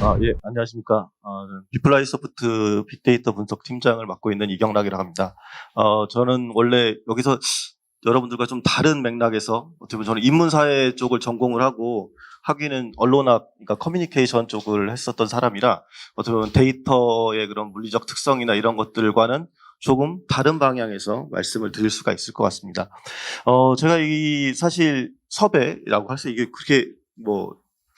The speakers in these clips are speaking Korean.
아, 예, 안녕하십니까. 어, 저는 비플라이 소프트 빅데이터 분석 팀장을 맡고 있는 이경락이라고 합니다. 어, 저는 원래 여기서 여러분들과 좀 다른 맥락에서 어떻게 보면 저는 인문사회 쪽을 전공을 하고 학위는 언론학, 그러니까 커뮤니케이션 쪽을 했었던 사람이라 어떻게 보면 데이터의 그런 물리적 특성이나 이런 것들과는 조금 다른 방향에서 말씀을 드릴 수가 있을 것 같습니다. 어, 제가 이 사실 섭외라고 할 수 이게 그렇게 뭐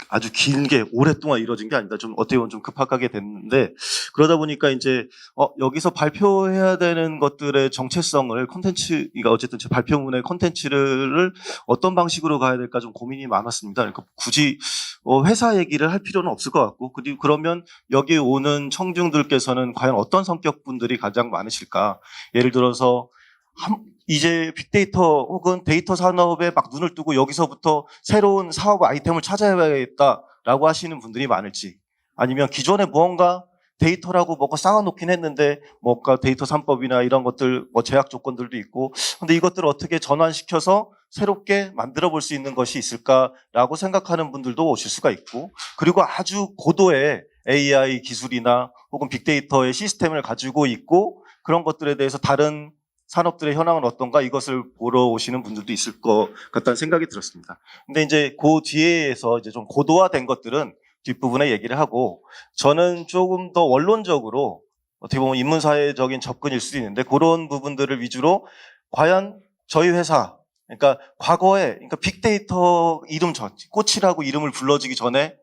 아주 길게 오랫동안 이루어진 게 아니다. 좀 어떻게 보면 좀 급하게 됐는데 그러다 보니까 이제 어, 여기서 발표해야 되는 것들의 정체성을 콘텐츠, 그러니까 어쨌든 제 발표문의 콘텐츠를 어떤 방식으로 가야 될까 좀 고민이 많았습니다. 그러니까 굳이 어, 회사 얘기를 할 필요는 없을 것 같고 그리고 그러면 여기 오는 청중들께서는 과연 어떤 성격 분들이 가장 많으실까? 예를 들어서 한- 이제 빅데이터 혹은 데이터 산업에 막 눈을 뜨고 여기서부터 새로운 사업 아이템을 찾아야겠다라고 하시는 분들이 많을지 아니면 기존에 무언가 데이터라고 뭐가 쌓아놓긴 했는데 뭔가 데이터 3법이나 이런 것들 뭐 제약 조건들도 있고 근데 이것들을 어떻게 전환시켜서 새롭게 만들어 볼 수 있는 것이 있을까라고 생각하는 분들도 오실 수가 있고 그리고 아주 고도의 AI 기술이나 혹은 빅데이터의 시스템을 가지고 있고 그런 것들에 대해서 다른 산업들의 현황은 어떤가 이것을 보러 오시는 분들도 있을 것 같다는 생각이 들었습니다. 근데 이제 그 뒤에서 이제 좀 고도화된 것들은 뒷부분에 얘기를 하고 저는 조금 더 원론적으로 어떻게 보면 인문사회적인 접근일 수도 있는데 그런 부분들을 위주로 과연 저희 회사 그러니까 과거에 그러니까 빅데이터 이름 전 꽃이라고 이름을 불러지기 전에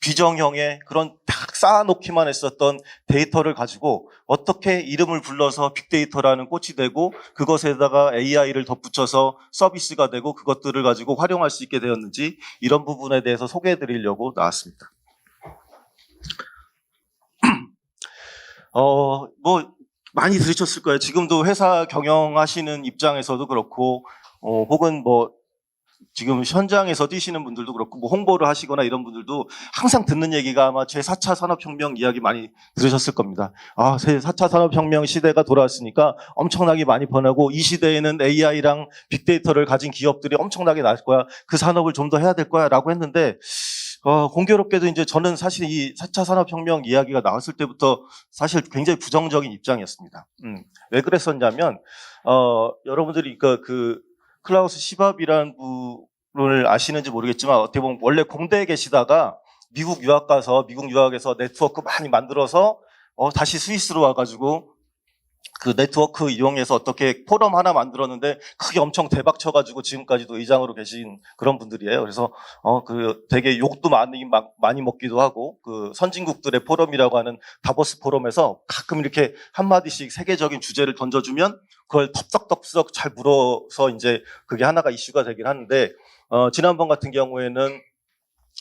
비정형의 그런 딱 쌓아놓기만 했었던 데이터를 가지고 어떻게 이름을 불러서 빅데이터라는 꽃이 되고 그것에다가 AI를 덧붙여서 서비스가 되고 그것들을 가지고 활용할 수 있게 되었는지 이런 부분에 대해서 소개해 드리려고 나왔습니다. 어, 뭐 많이 들으셨을 거예요. 지금도 회사 경영하시는 입장에서도 그렇고 어, 혹은 뭐 지금 현장에서 뛰시는 분들도 그렇고 뭐 홍보를 하시거나 이런 분들도 항상 듣는 얘기가 아마 제 4차 산업혁명 이야기 많이 들으셨을 겁니다. 아, 제 4차 산업혁명 시대가 돌아왔으니까 엄청나게 많이 번하고 이 시대에는 AI랑 빅데이터를 가진 기업들이 엄청나게 나을 거야. 그 산업을 좀 더 해야 될 거야 라고 했는데 어, 공교롭게도 이제 저는 사실 이 4차 산업혁명 이야기가 나왔을 때부터 사실 굉장히 부정적인 입장이었습니다. 음, 왜 그랬었냐면, 어, 여러분들이 그, 그 클라우스 시밥이라는 분을 아시는지 모르겠지만 어떻게 보면 원래 공대에 계시다가 미국 유학 가서 미국 유학에서 네트워크 많이 만들어서 어, 다시 스위스로 와가지고 그 네트워크 이용해서 어떻게 포럼 하나 만들었는데 크게 엄청 대박 쳐가지고 지금까지도 의장으로 계신 그런 분들이에요. 그래서 어 그 되게 욕도 많이 막 많이 먹기도 하고 그 선진국들의 포럼이라고 하는 다보스 포럼에서 가끔 이렇게 한 마디씩 세계적인 주제를 던져주면 그걸 덥석덥석 잘 물어서 이제 그게 하나가 이슈가 되긴 하는데 어 지난번 같은 경우에는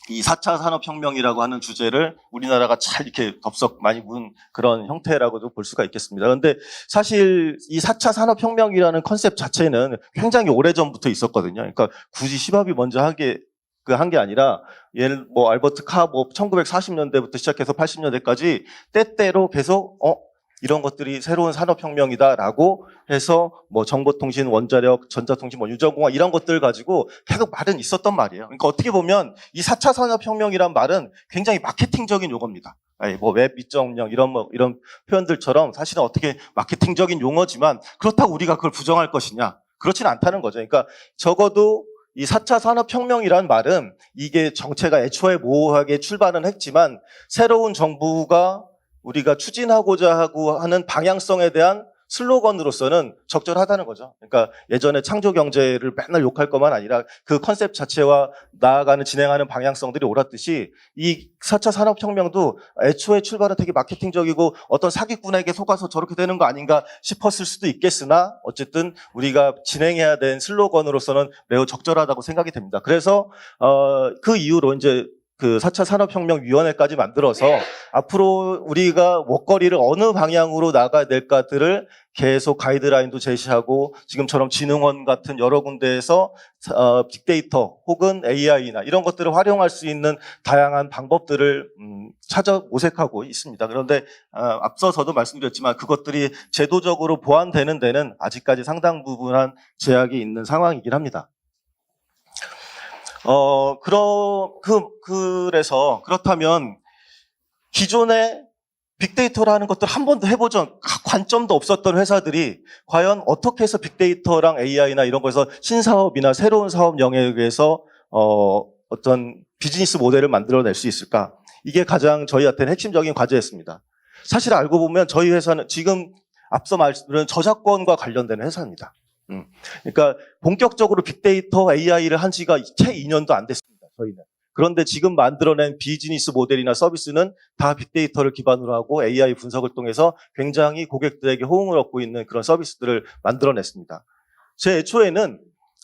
이 4차 산업혁명이라고 하는 주제를 우리나라가 잘 이렇게 덥석 많이 문 그런 형태라고도 볼 수가 있겠습니다. 그런데 사실 이 4차 산업혁명이라는 컨셉 자체는 굉장히 오래전부터 있었거든요. 그러니까 굳이 시밥이 먼저 하게 그한게 아니라 예를 뭐 알버트 카뭐 1940년대부터 시작해서 80년대까지 때때로 계속 어 이런 것들이 새로운 산업혁명이다라고 해서 뭐 정보통신, 원자력, 전자통신, 뭐 유전공학 이런 것들 가지고 계속 말은 있었던 말이에요. 그러니까 어떻게 보면 이 4차 산업혁명이란 말은 굉장히 마케팅적인 용어입니다. 뭐웹 2.0 이런 뭐 이런 표현들처럼 사실은 어떻게 마케팅적인 용어지만 그렇다고 우리가 그걸 부정할 것이냐? 그렇지는 않다는 거죠. 그러니까 적어도 이 4차 산업혁명이란 말은 이게 정체가 애초에 모호하게 출발은 했지만 새로운 정부가 우리가 추진하고자 하고 하는 방향성에 대한 슬로건으로서는 적절하다는 거죠. 그러니까 예전에 창조 경제를 맨날 욕할 것만 아니라 그 컨셉 자체와 나아가는 진행하는 방향성들이 옳았듯이 이 4차 산업혁명도 애초에 출발은 되게 마케팅적이고 어떤 사기꾼에게 속아서 저렇게 되는 거 아닌가 싶었을 수도 있겠으나 어쨌든 우리가 진행해야 된 슬로건으로서는 매우 적절하다고 생각이 됩니다. 그래서 어, 그 이후로 이제 그 4차 산업혁명위원회까지 만들어서 앞으로 우리가 먹거리를 어느 방향으로 나가야 될까들을 계속 가이드라인도 제시하고 지금처럼 진흥원 같은 여러 군데에서 어, 빅데이터 혹은 AI나 이런 것들을 활용할 수 있는 다양한 방법들을 음, 찾아 모색하고 있습니다. 그런데 어, 앞서서도 말씀드렸지만 그것들이 제도적으로 보완되는 데는 아직까지 상당 부분 한 제약이 있는 상황이긴 합니다. 어, 그러, 그, 그래서, 그렇다면, 기존에 빅데이터라는 것들 한 번도 해보전 관점도 없었던 회사들이 과연 어떻게 해서 빅데이터랑 AI나 이런 거에서 신사업이나 새로운 사업 영역에서 어, 어떤 비즈니스 모델을 만들어낼 수 있을까? 이게 가장 저희한테는 핵심적인 과제였습니다. 사실 알고 보면 저희 회사는 지금 앞서 말씀드린 저작권과 관련된 회사입니다. 음. 그러니까 본격적으로 빅데이터 AI를 한 지가 채 2년도 안 됐습니다. 저희는. 그런데 지금 만들어낸 비즈니스 모델이나 서비스는 다 빅데이터를 기반으로 하고 AI 분석을 통해서 굉장히 고객들에게 호응을 얻고 있는 그런 서비스들을 만들어냈습니다. 제 애초에는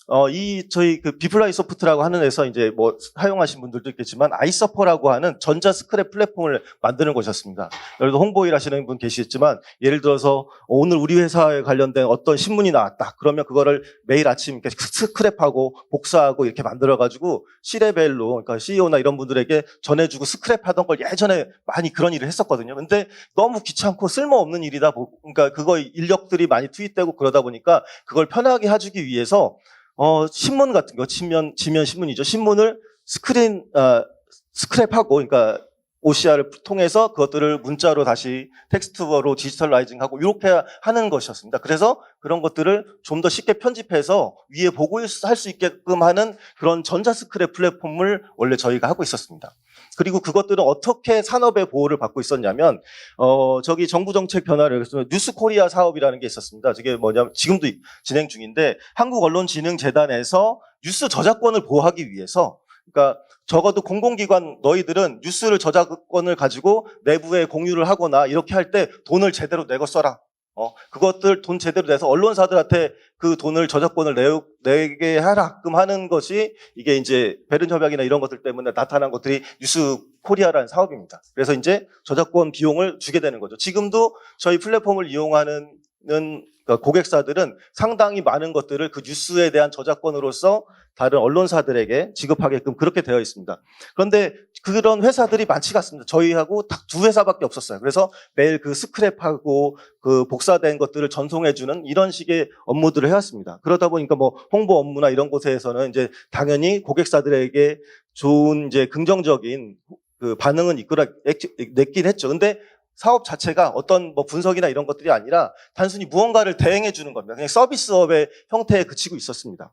어, 이 저희 그 비플라이 소프트라고 하는 데서 이제 뭐 사용하신 분들도 있겠지만 아이서퍼라고 하는 전자 스크랩 플랫폼을 만드는 곳이었습니다. 여기도 홍보 일 하시는 분 계시겠지만 예를 들어서 오늘 우리 회사에 관련된 어떤 신문이 나왔다. 그러면 그거를 매일 아침 이렇게 스크랩하고 복사하고 이렇게 만들어 가지고 C레벨로 그러니까 CEO나 이런 분들에게 전해주고 스크랩하던 걸 예전에 많이 그런 일을 했었거든요. 근데 너무 귀찮고 쓸모없는 일이다 보 그러니까 그거 인력들이 많이 투입되고 그러다 보니까 그걸 편하게 해주기 위해서 어, 신문 같은 거, 지면, 지면 신문이죠. 신문을 스크린, 아, 스크랩하고, 그러니까 OCR을 통해서 그것들을 문자로 다시 텍스트로 디지털라이징하고 이렇게 하는 것이었습니다. 그래서 그런 것들을 좀 더 쉽게 편집해서 위에 보고 할 수 있게끔 하는 그런 전자 스크랩 플랫폼을 원래 저희가 하고 있었습니다. 그리고 그것들은 어떻게 산업의 보호를 받고 있었냐면 어 저기 정부 정책 변화를 그래서 뉴스 코리아 사업이라는 게 있었습니다. 저게 뭐냐면 지금도 진행 중인데 한국 언론 진흥 재단에서 뉴스 저작권을 보호하기 위해서 그러니까 적어도 공공기관 너희들은 뉴스를 저작권을 가지고 내부에 공유를 하거나 이렇게 할 때 돈을 제대로 내고 써라. 어, 그것들 돈 제대로 내서 언론사들한테 그 돈을 저작권을 내, 내게 하라끔 하는 것이 이게 이제 베른 협약이나 이런 것들 때문에 나타난 것들이 뉴스 코리아라는 사업입니다. 그래서 이제 저작권 비용을 주게 되는 거죠. 지금도 저희 플랫폼을 이용하는 그러니까 고객사들은 상당히 많은 것들을 그 뉴스에 대한 저작권으로서 다른 언론사들에게 지급하게끔 그렇게 되어 있습니다. 그런데 그런 회사들이 많지가 않습니다. 저희하고 딱 두 회사밖에 없었어요. 그래서 매일 그 스크랩하고 그 복사된 것들을 전송해주는 이런 식의 업무들을 해왔습니다. 그러다 보니까 뭐 홍보 업무나 이런 곳에서는 이제 당연히 고객사들에게 좋은 이제 긍정적인 그 반응은 이끌어 냈긴 했죠. 근데 사업 자체가 어떤 뭐 분석이나 이런 것들이 아니라 단순히 무언가를 대행해 주는 겁니다. 그냥 서비스업의 형태에 그치고 있었습니다.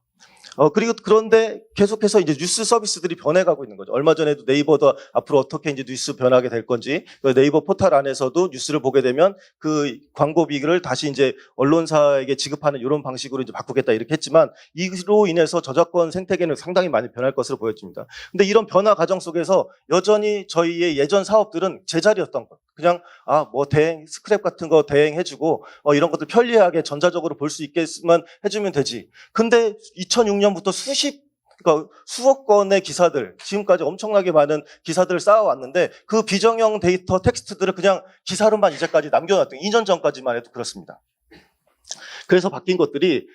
어, 그리고 그런데 계속해서 이제 뉴스 서비스들이 변해가고 있는 거죠. 얼마 전에도 네이버도 앞으로 어떻게 이제 뉴스 변하게 될 건지, 그 네이버 포털 안에서도 뉴스를 보게 되면 그 광고비를 다시 이제 언론사에게 지급하는 이런 방식으로 이제 바꾸겠다 이렇게 했지만 이로 인해서 저작권 생태계는 상당히 많이 변할 것으로 보여집니다. 근데 이런 변화 과정 속에서 여전히 저희의 예전 사업들은 제자리였던 것. 그냥 아 뭐 대행 스크랩 같은 거 대행해주고 어, 이런 것들 편리하게 전자적으로 볼 수 있게만 해주면 되지. 근데 2006년부터 수십 그러니까 수억 건의 기사들 지금까지 엄청나게 많은 기사들을 쌓아왔는데 그 비정형 데이터 텍스트들을 그냥 기사로만 이제까지 남겨놨던 2년 전까지만 해도 그렇습니다. 그래서 바뀐 것들이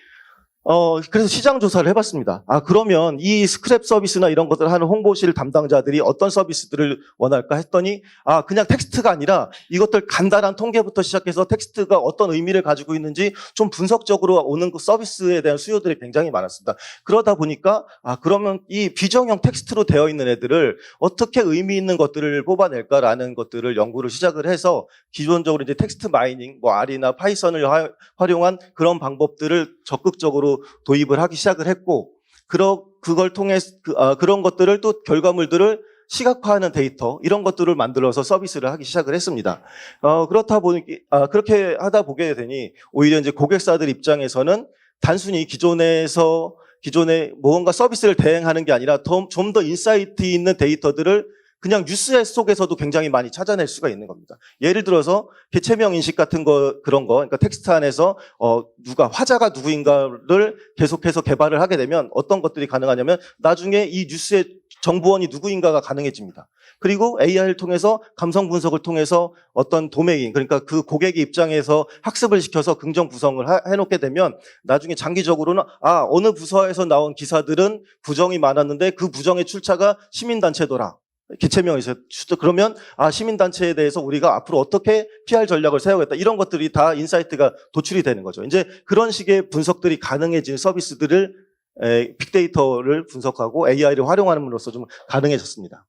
어, 그래서 시장 조사를 해봤습니다. 아, 그러면 이 스크랩 서비스나 이런 것들 하는 홍보실 담당자들이 어떤 서비스들을 원할까 했더니, 아, 그냥 텍스트가 아니라 이것들 간단한 통계부터 시작해서 텍스트가 어떤 의미를 가지고 있는지 좀 분석적으로 오는 그 서비스에 대한 수요들이 굉장히 많았습니다. 그러다 보니까, 아, 그러면 이 비정형 텍스트로 되어 있는 애들을 어떻게 의미 있는 것들을 뽑아낼까라는 것들을 연구를 시작을 해서 기본적으로 이제 텍스트 마이닝, 뭐 R이나 파이썬을 화- 활용한 그런 방법들을 적극적으로 도입을 하기 시작을 했고, 그러, 그걸 통해, 그, 아, 그런 것들을 또 결과물들을 시각화하는 데이터, 이런 것들을 만들어서 서비스를 하기 시작을 했습니다. 어, 그렇다 보니, 아, 그렇게 하다 보게 되니, 오히려 이제 고객사들 입장에서는 단순히 기존에서, 기존에 무언가 서비스를 대행하는 게 아니라 좀더 인사이트 있는 데이터들을 그냥 뉴스 속에서도 굉장히 많이 찾아낼 수가 있는 겁니다. 예를 들어서 개체명 인식 같은 거 그런 거, 그러니까 텍스트 안에서 어 누가 화자가 누구인가를 계속해서 개발을 하게 되면 어떤 것들이 가능하냐면 나중에 이 뉴스의 정보원이 누구인가가 가능해집니다. 그리고 AI를 통해서 감성 분석을 통해서 어떤 도메인 그러니까 그 고객의 입장에서 학습을 시켜서 긍정 구성을 하- 해놓게 되면 나중에 장기적으로는 아 어느 부서에서 나온 기사들은 부정이 많았는데 그 부정의 출처가 시민단체더라. 개체명에서 그러면 아 시민단체에 대해서 우리가 앞으로 어떻게 PR 전략을 세우겠다 이런 것들이 다 인사이트가 도출이 되는 거죠. 이제 그런 식의 분석들이 가능해진 서비스들을 에, 빅데이터를 분석하고 AI를 활용함으로써 좀 가능해졌습니다.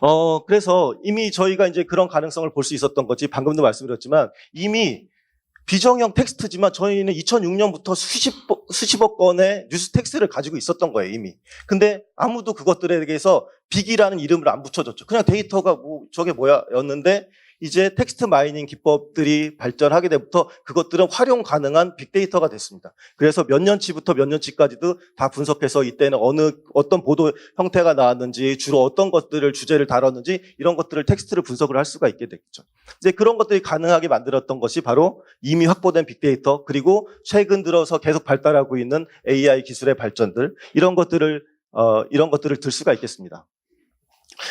어, 그래서 이미 저희가 이제 그런 가능성을 볼 수 있었던 거지, 방금도 말씀드렸지만, 이미 비정형 텍스트지만 저희는 2006년부터 수십, 수십억 건의 뉴스 텍스트를 가지고 있었던 거예요, 이미. 근데 아무도 그것들에 대해서 빅이라는 이름을 안 붙여줬죠. 그냥 데이터가 뭐, 저게 뭐야, 였는데, 이제 텍스트 마이닝 기법들이 발전하게 되부터 그것들은 활용 가능한 빅데이터가 됐습니다. 그래서 몇 년치부터 몇 년치까지도 다 분석해서 이때는 어느 어떤 보도 형태가 나왔는지 주로 어떤 것들을 주제를 다뤘는지 이런 것들을 텍스트를 분석을 할 수가 있게 됐죠. 이제 그런 것들이 가능하게 만들었던 것이 바로 이미 확보된 빅데이터 그리고 최근 들어서 계속 발달하고 있는 AI 기술의 발전들 이런 것들을 어, 이런 것들을 들 수가 있겠습니다.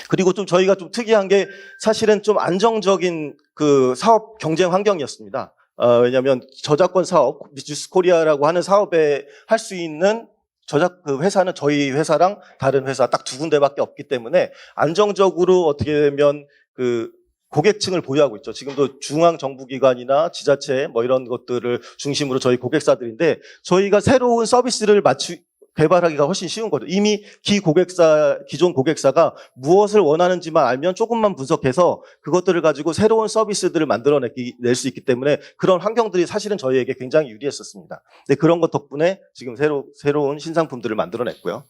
그리고 좀 저희가 좀 특이한 게 사실은 좀 안정적인 그 사업 경쟁 환경이었습니다. 어, 왜냐하면 저작권 사업, 뉴스 코리아라고 하는 사업에 할 수 있는 저작 그 회사는 저희 회사랑 다른 회사 딱 두 군데밖에 없기 때문에 안정적으로 어떻게 되면 그 고객층을 보유하고 있죠. 지금도 중앙 정부기관이나 지자체 뭐 이런 것들을 중심으로 저희 고객사들인데 저희가 새로운 서비스를 맞추 개발하기가 훨씬 쉬운 거죠. 이미 기 고객사, 기존 고객사가 무엇을 원하는지만 알면 조금만 분석해서 그것들을 가지고 새로운 서비스들을 만들어낼 수 있기 때문에 그런 환경들이 사실은 저희에게 굉장히 유리했었습니다. 근데 그런 것 덕분에 지금 새로, 새로운 신상품들을 만들어냈고요.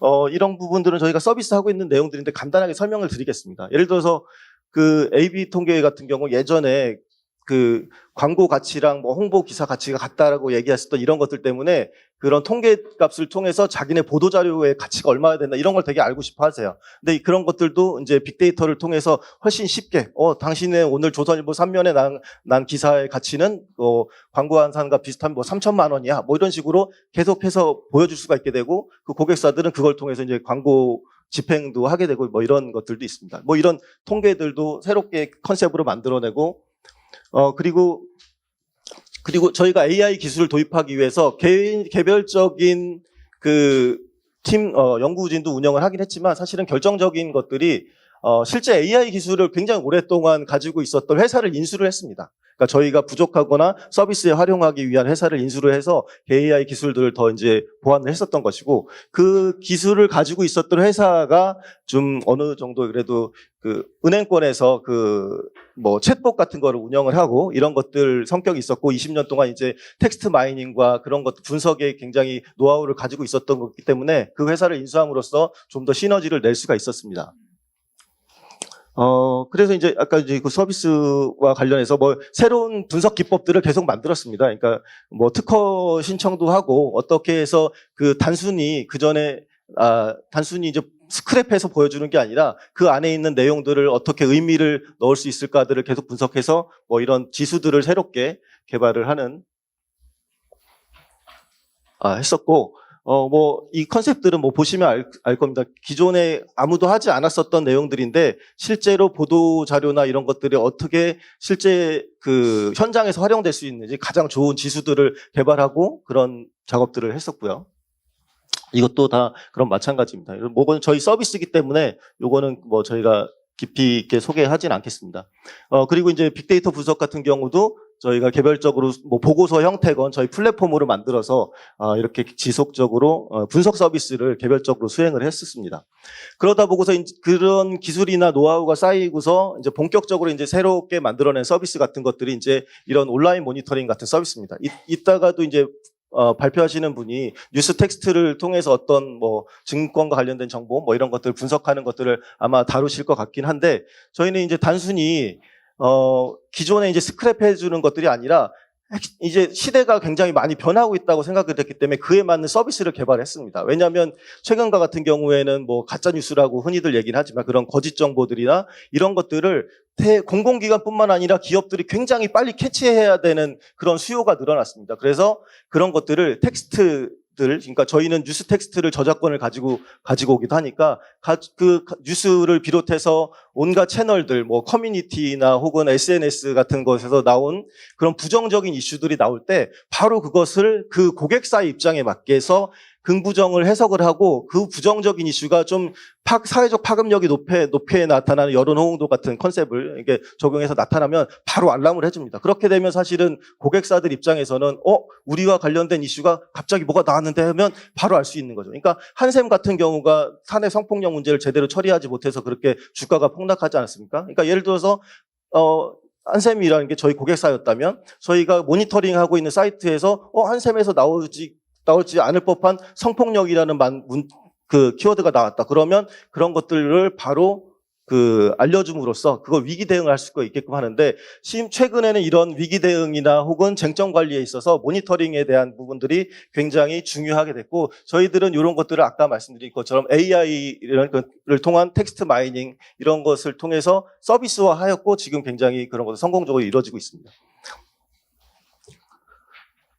어, 이런 부분들은 저희가 서비스하고 있는 내용들인데 간단하게 설명을 드리겠습니다. 예를 들어서 그 AB 통계 같은 경우 예전에 그 광고 가치랑 뭐 홍보 기사 가치가 같다라고 얘기했었던 이런 것들 때문에 그런 통계 값을 통해서 자기네 보도 자료의 가치가 얼마나 된다 이런 걸 되게 알고 싶어 하세요. 근데 그런 것들도 이제 빅데이터를 통해서 훨씬 쉽게 어 당신의 오늘 조선일보 3면에 난, 난 기사의 가치는 어 광고 한 산과 비슷한 뭐 3천만 원이야. 뭐 이런 식으로 계속해서 보여줄 수가 있게 되고 그 고객사들은 그걸 통해서 이제 광고 집행도 하게 되고 뭐 이런 것들도 있습니다. 뭐 이런 통계들도 새롭게 컨셉으로 만들어내고 어 그리고 그리고 저희가 AI 기술을 도입하기 위해서 개인 개별적인 그팀 어, 연구진도 운영을 하긴 했지만 사실은 결정적인 것들이 어, 실제 AI 기술을 굉장히 오랫동안 가지고 있었던 회사를 인수를 했습니다. 그러니까 저희가 부족하거나 서비스에 활용하기 위한 회사를 인수를 해서 AI 기술들을 더 이제 보완을 했었던 것이고 그 기술을 가지고 있었던 회사가 좀 어느 정도 그래도 그 은행권에서 그 뭐 챗봇 같은 거를 운영을 하고 이런 것들 성격이 있었고 20년 동안 이제 텍스트 마이닝과 그런 것 분석에 굉장히 노하우를 가지고 있었던 거기 때문에 그 회사를 인수함으로써 좀 더 시너지를 낼 수가 있었습니다. 어, 그래서 이제 아까 이제 그 서비스와 관련해서 뭐 새로운 분석 기법들을 계속 만들었습니다. 그러니까 뭐 특허 신청도 하고 어떻게 해서 그 단순히 그 전에 아, 단순히 이제 스크랩해서 보여주는 게 아니라 그 안에 있는 내용들을 어떻게 의미를 넣을 수 있을까들을 계속 분석해서 뭐 이런 지수들을 새롭게 개발을 하는 아, 했었고 어, 뭐, 이 컨셉들은 뭐 보시면 알, 알 겁니다. 기존에 아무도 하지 않았었던 내용들인데, 실제로 보도 자료나 이런 것들이 어떻게 실제 그 현장에서 활용될 수 있는지 가장 좋은 지수들을 개발하고 그런 작업들을 했었고요. 이것도 다 그런 마찬가지입니다. 뭐건 저희 서비스이기 때문에 요거는 뭐 저희가 깊이 있게 소개하진 않겠습니다. 어, 그리고 이제 빅데이터 분석 같은 경우도 저희가 개별적으로 뭐 보고서 형태건 저희 플랫폼으로 만들어서 어, 이렇게 지속적으로 어, 분석 서비스를 개별적으로 수행을 했었습니다. 그러다 보고서 그런 기술이나 노하우가 쌓이고서 이제 본격적으로 이제 새롭게 만들어낸 서비스 같은 것들이 이제 이런 온라인 모니터링 같은 서비스입니다. 이, 이따가도 이제 어, 발표하시는 분이 뉴스 텍스트를 통해서 어떤 뭐 증권과 관련된 정보 뭐 이런 것들 분석하는 것들을 아마 다루실 것 같긴 한데 저희는 이제 단순히 어, 기존에 이제 스크랩 해 주는 것들이 아니라 이제 시대가 굉장히 많이 변하고 있다고 생각이 됐기 때문에 그에 맞는 서비스를 개발했습니다. 왜냐하면 최근과 같은 경우에는 뭐 가짜 뉴스라고 흔히들 얘기는 하지만 그런 거짓 정보들이나 이런 것들을 대 공공기관뿐만 아니라 기업들이 굉장히 빨리 캐치해야 되는 그런 수요가 늘어났습니다. 그래서 그런 것들을 텍스트 들 그러니까 저희는 뉴스 텍스트를 저작권을 가지고 가지고 오기도 하니까 가, 그 뉴스를 비롯해서 온갖 채널들 뭐 커뮤니티나 혹은 SNS 같은 것에서 나온 그런 부정적인 이슈들이 나올 때 바로 그것을 그 고객사의 입장에 맞게서 긍부정을 해석을 하고 그 부정적인 이슈가 좀 파- 사회적 파급력이 높게, 높게 나타나는 여론 호응도 같은 컨셉을 이게 적용해서 나타나면 바로 알람을 해줍니다. 그렇게 되면 사실은 고객사들 입장에서는 어 우리와 관련된 이슈가 갑자기 뭐가 나왔는데 하면 바로 알 수 있는 거죠. 그러니까 한샘 같은 경우가 사내 성폭력 문제를 제대로 처리하지 못해서 그렇게 주가가 폭락하지 않았습니까? 그러니까 예를 들어서 어 한샘이라는 게 저희 고객사였다면 저희가 모니터링하고 있는 사이트에서 어 한샘에서 나오지 나올지 않을 법한 성폭력이라는 만, 문, 그 키워드가 나왔다. 그러면 그런 것들을 바로 그 알려줌으로써 그걸 위기 대응을 할 수가 있게끔 하는데 심 최근에는 이런 위기 대응이나 혹은 쟁점 관리에 있어서 모니터링에 대한 부분들이 굉장히 중요하게 됐고 저희들은 이런 것들을 아까 말씀드린 것처럼 AI를 통한 텍스트 마이닝 이런 것을 통해서 서비스화하였고 지금 굉장히 그런 것이 성공적으로 이루어지고 있습니다.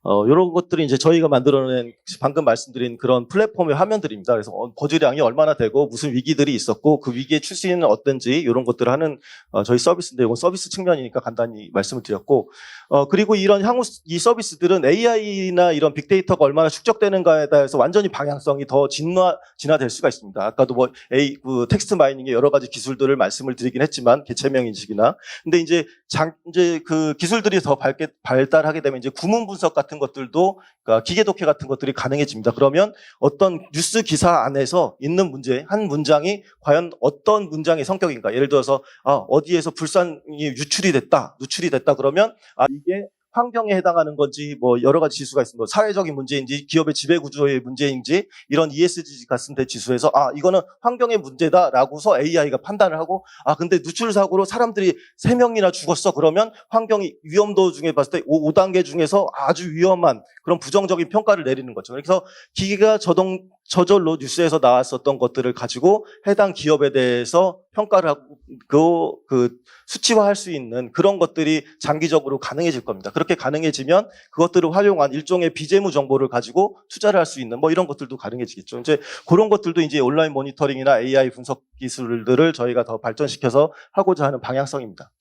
어, 이런 것들이 이제 저희가 만들어낸 방금 말씀드린 그런 플랫폼의 화면들입니다. 그래서 어, 버즈량이 얼마나 되고 무슨 위기들이 있었고 그 위기의 추세는 어떤지 이런 것들을 하는 어, 저희 서비스인데 이건 서비스 측면이니까 간단히 말씀을 드렸고 어, 그리고 이런 향후 스- 이 서비스들은 AI나 이런 빅데이터가 얼마나 축적되는가에 대해서 완전히 방향성이 더 진화 진화될 수가 있습니다. 아까도 뭐 A 그 텍스트 마이닝의 여러 가지 기술들을 말씀을 드리긴 했지만 개체명 인식이나 근데 이제 장 이제 그 기술들이 더 발게, 발달하게 되면 이제 구문 분석 같은 것들도 그러니까 기계 독해 같은 것들이 가능해집니다. 그러면 어떤 뉴스 기사 안에서 있는 문제 한 문장이 과연 어떤 문장의 성격인가? 예를 들어서 아 어디에서 불산이 유출이 됐다, 누출이 됐다 그러면 아 이게 환경에 해당하는 건지 뭐 여러 가지 지수가 있습니다. 뭐 사회적인 문제인지 기업의 지배 구조의 문제인지 이런 ESG 같은 데 지수에서 아 이거는 환경의 문제다라고서 AI가 판단을 하고 아 근데 누출 사고로 사람들이 세 명이나 죽었어 그러면 환경이 위험도 중에 봤을 때 5, 단계 중에서 아주 위험한 그런 부정적인 평가를 내리는 거죠. 그래서 기계가 저동 저절로 뉴스에서 나왔었던 것들을 가지고 해당 기업에 대해서 평가를 하고 그, 그 수치화할 수 있는 그런 것들이 장기적으로 가능해질 겁니다. 그렇게 가능해지면 그것들을 활용한 일종의 비재무 정보를 가지고 투자를 할 수 있는 뭐 이런 것들도 가능해지겠죠. 이제 그런 것들도 이제 온라인 모니터링이나 AI 분석 기술들을 저희가 더 발전시켜서 하고자 하는 방향성입니다.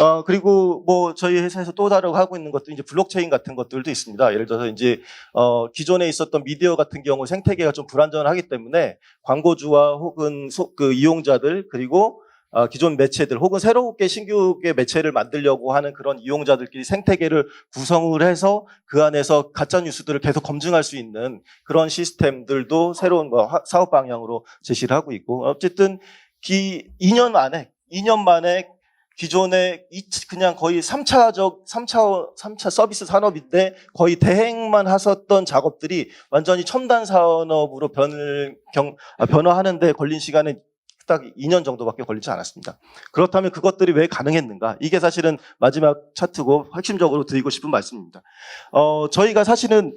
어, 그리고 뭐 저희 회사에서 또 다르고 하고 있는 것도 이제 블록체인 같은 것들도 있습니다. 예를 들어서 이제 어, 기존에 있었던 미디어 같은 경우 생태계가 좀 불안전하기 때문에 광고주와 혹은 소- 그 이용자들 그리고 어, 기존 매체들 혹은 새롭게 신규의 매체를 만들려고 하는 그런 이용자들끼리 생태계를 구성을 해서 그 안에서 가짜 뉴스들을 계속 검증할 수 있는 그런 시스템들도 새로운 거 하- 사업 방향으로 제시를 하고 있고 어쨌든 기 2년 만에 2년 만에 기존에 이- 그냥 거의 3차적 3차 3차 서비스 산업인데 거의 대행만 하셨던 작업들이 완전히 첨단 산업으로 변을 경 아, 변화하는데 걸린 시간은 딱 2년 정도밖에 걸리지 않았습니다. 그렇다면 그것들이 왜 가능했는가? 이게 사실은 마지막 차트고 핵심적으로 드리고 싶은 말씀입니다. 어, 저희가 사실은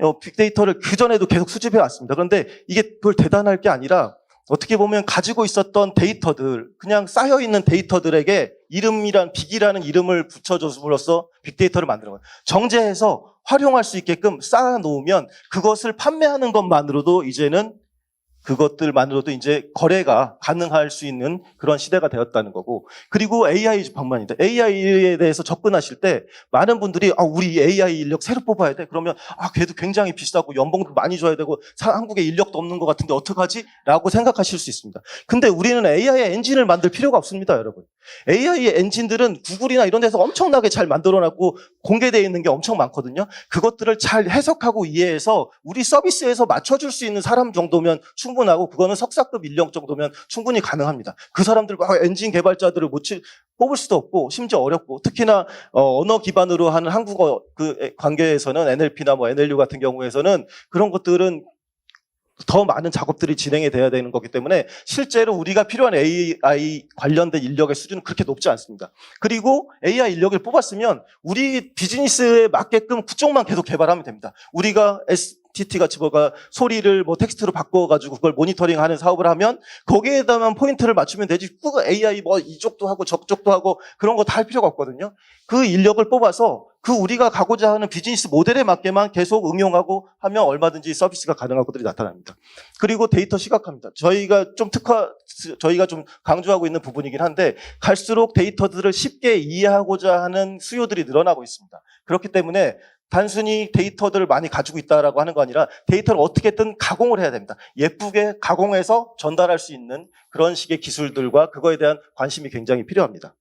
어, 빅데이터를 그 전에도 계속 수집해 왔습니다. 그런데 이게 별 대단할 게 아니라 어떻게 보면 가지고 있었던 데이터들, 그냥 쌓여 있는 데이터들에게 이름이란 빅이라는 이름을 붙여줌으로써 빅데이터를 만드는 거예요. 정제해서 활용할 수 있게끔 쌓아 놓으면 그것을 판매하는 것만으로도 이제는 그것들만으로도 이제 거래가 가능할 수 있는 그런 시대가 되었다는 거고 그리고 AI 방만이다. AI에 대해서 접근하실 때 많은 분들이 아 우리 AI 인력 새로 뽑아야 돼. 그러면 아 걔도 굉장히 비싸고 연봉도 많이 줘야 되고 사- 한국에 인력도 없는 것 같은데 어떡하지? 라고 생각하실 수 있습니다. 근데 우리는 AI 엔진을 만들 필요가 없습니다, 여러분. AI 엔진들은 구글이나 이런 데서 엄청나게 잘 만들어놨고 공개되어 있는 게 엄청 많거든요. 그것들을 잘 해석하고 이해해서 우리 서비스에서 맞춰줄 수 있는 사람 정도면 충 분하고 그거는 석사급 인력 정도면 충분히 가능합니다. 그 사람들 막 엔진 개발자들을 못 치- 뽑을 수도 없고 심지어 어렵고 특히나 어, 언어 기반으로 하는 한국어 그 에- 관계에서는 NLP나 뭐 NLU 같은 경우에서는 그런 것들은 더 많은 작업들이 진행이 돼야 되는 거기 때문에 실제로 우리가 필요한 AI 관련된 인력의 수준은 그렇게 높지 않습니다. 그리고 AI 인력을 뽑았으면 우리 비즈니스에 맞게끔 그쪽만 계속 개발하면 됩니다. 우리가 STT 같이 뭐가 소리를 뭐 텍스트로 바꿔가지고 그걸 모니터링하는 사업을 하면 거기에다만 포인트를 맞추면 되지. 그 AI 뭐 이쪽도 하고 저쪽도 하고 그런 거 다 할 필요가 없거든요. 그 인력을 뽑아서 그 우리가 가고자 하는 비즈니스 모델에 맞게만 계속 응용하고 하면 얼마든지 서비스가 가능한 것들이 나타납니다. 그리고 데이터 시각화입니다. 저희가 좀 특화, 저희가 좀 강조하고 있는 부분이긴 한데 갈수록 데이터들을 쉽게 이해하고자 하는 수요들이 늘어나고 있습니다. 그렇기 때문에 단순히 데이터들을 많이 가지고 있다라고 하는 거 아니라 데이터를 어떻게든 가공을 해야 됩니다. 예쁘게 가공해서 전달할 수 있는 그런 식의 기술들과 그거에 대한 관심이 굉장히 필요합니다.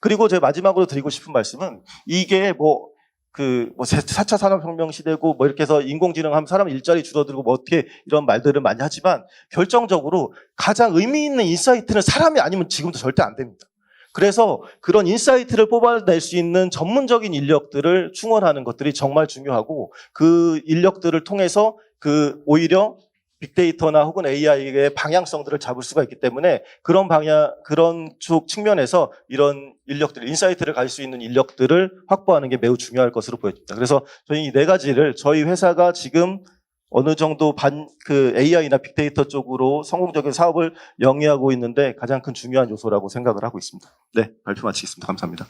그리고 제가 마지막으로 드리고 싶은 말씀은 이게 뭐 그, 뭐, 4차 산업혁명 시대고, 뭐, 이렇게 해서 인공지능 하면 사람 일자리 줄어들고, 뭐, 어떻게 이런 말들을 많이 하지만, 결정적으로 가장 의미 있는 인사이트는 사람이 아니면 지금도 절대 안 됩니다. 그래서 그런 인사이트를 뽑아낼 수 있는 전문적인 인력들을 충원하는 것들이 정말 중요하고, 그 인력들을 통해서 그, 오히려 빅데이터나 혹은 AI의 방향성들을 잡을 수가 있기 때문에 그런 방향, 그런 쪽 측면에서 이런 인력들, 인사이트를 가질 수 있는 인력들을 확보하는 게 매우 중요할 것으로 보여집니다. 그래서 저희 이 네 가지를 저희 회사가 지금 어느 정도 반, 그 AI나 빅데이터 쪽으로 성공적인 사업을 영위하고 있는데 가장 큰 중요한 요소라고 생각을 하고 있습니다. 네, 발표 마치겠습니다. 감사합니다.